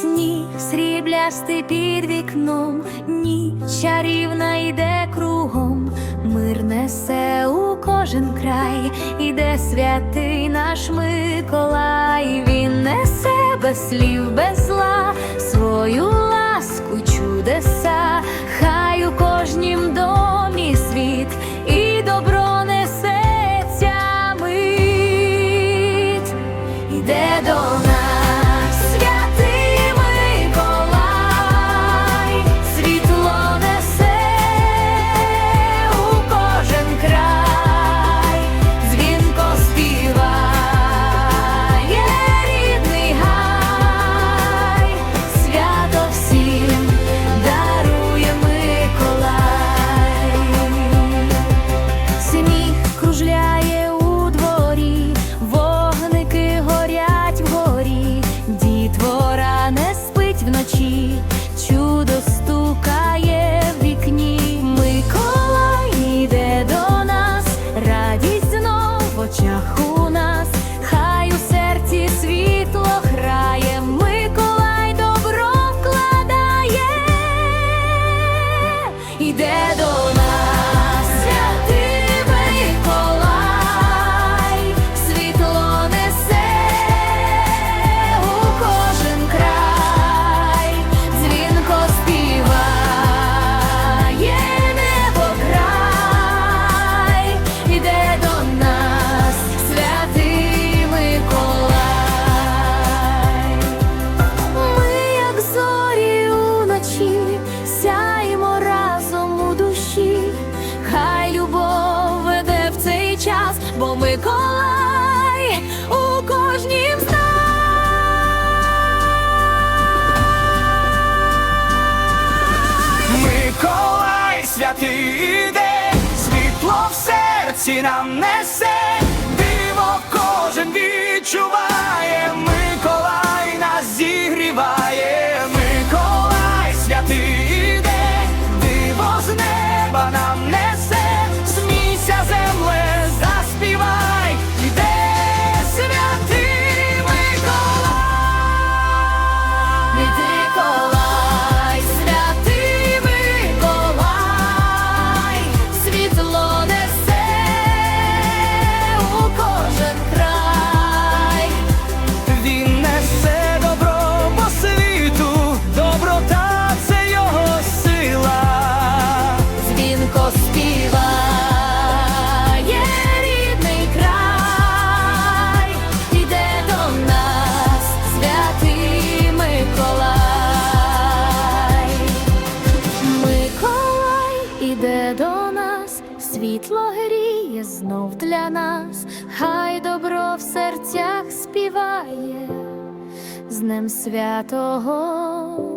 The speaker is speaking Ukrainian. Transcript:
сніг сріблясти під вікном, ніч чарівна йде кругом, мир несе у кожен край, іде святий наш Миколай, він несе без слів, без зла, свою ласку, чудеса, хай у кожнім домі світ. Добро несеться мить, іде до нас. серці нам несе, диво кожен відчуває, Миколай нас зігріває. світло гріє знов для нас, хай добро в серцях співає з ним святого.